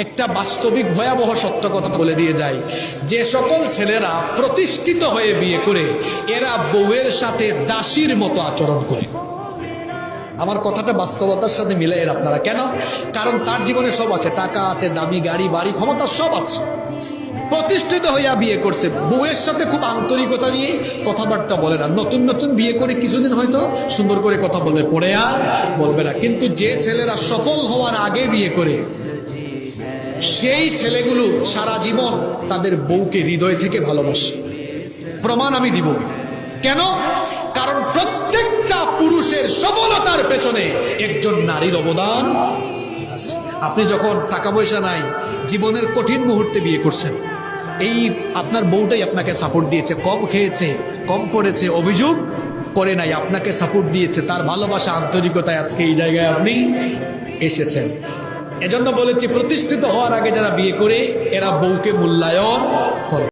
একটা বাস্তবিক ভয়াবহ সত্য কথা বলে দিয়ে যায়। যে সকল ছেলেরা প্রতিষ্ঠিত হয়ে বিয়ে করে, এরা বউয়ের সাথে দাসীর মতো আচরণ করে। আমার কথাটা বাস্তবতার সাথে মিলাই আপনারা। কেন? কারণ তার জীবনে সব আছে। টাকা আছে, দামি গাড়ি, বাড়ি, ক্ষমতা সব আছে। প্রতিষ্ঠিত হইয়া বিয়ে করছে। বউয়ের সাথে খুব আন্তরিকতা নিয়ে কথাবার্তা বলে না। নতুন নতুন বিয়ে করে কিছুদিন হয়তো সুন্দর করে কথা বলে, পড়ে আর বলবে না। কিন্তু যে ছেলেরা সফল হওয়ার আগে বিয়ে করে সেই ছেলেগুলো সারা জীবন তাদের বউকে হৃদয় থেকে ভালোবাসে। প্রমাণ আমি দিব। কেন? কারণ প্রত্যেকটা পুরুষের সফলতার পেছনে একজন নারীর অবদান আপনি যখন টাকা পয়সা নাই, জীবনের কঠিন মুহূর্তে বিয়ে করছেন, এই আপনার বউটাই আপনাকে সাপোর্ট দিয়েছে, কম খেয়েছে, কম পড়েছে অভিযোগ করে নাই, আপনাকে সাপোর্ট দিয়েছে, তার ভালোবাসা আন্তরিকতায় আজকে এই জায়গায় আপনি এসেছেন। এজন্য বলেছি প্রতিষ্ঠিত হওয়ার আগে যারা বিয়ে করে এরা বউকে মূল্যায়ন